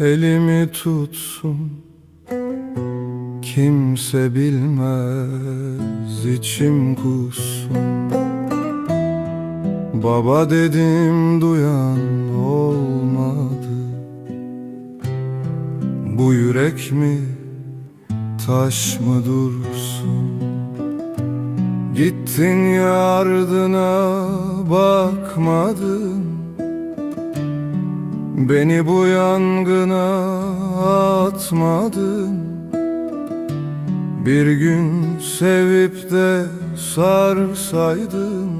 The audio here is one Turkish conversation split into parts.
elimi tutsun. Kimse bilmez içim kussun. Baba dedim duyan olmadı. Bu yürek mi taş mı dursun? Gittin ya ardına bakmadın Beni bu yangına atmadın. Bir gün sevip de sarsaydın.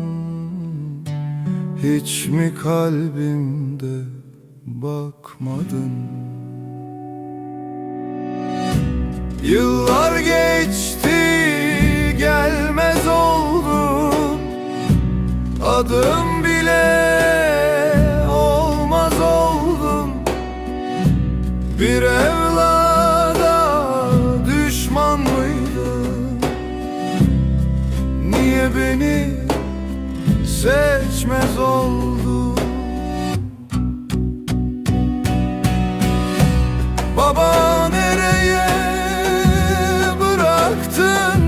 Hiç mi kalbimde bakmadın? Yıllar geçti gelmez oldun Adım bile seçmez oldun Baba nereye bıraktın?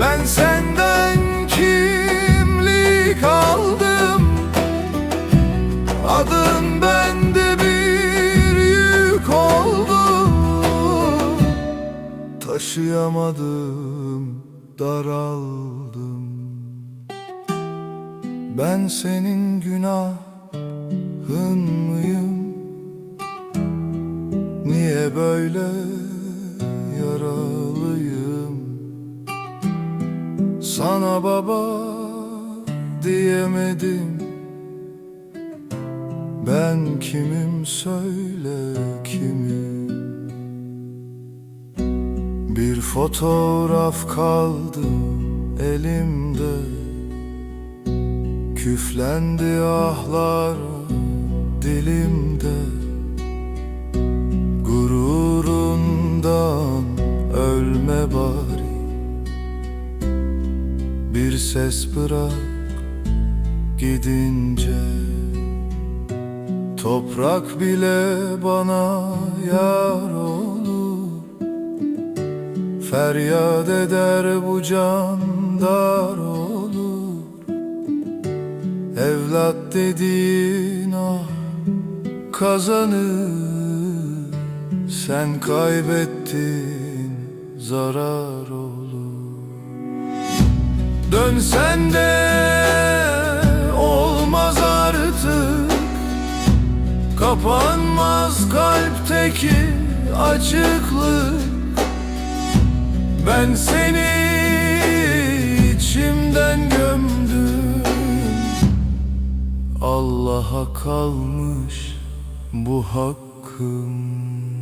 Ben senden kimlik aldım. Adın bende bir yük oldu. Taşıyamadım daraldım Ben senin günahın mıyım? Niye böyle yaralıyım? Sana baba diyemedim. Ben kimim söyle kimim Bir fotoğraf kaldı elimde Küflendi ahlar dilimde Gururundan ölme bari. Bir ses bırak gidince Toprak bile bana yar olur. Feryat eder bu can dar olur Evlat dediğin ah kazanır Sen kaybettin zarar olur. Dönsen de olmaz artık Kapanmaz kalpteki açıklık. Ben seni içimden gömdüm Allah'a kalmış bu hakkım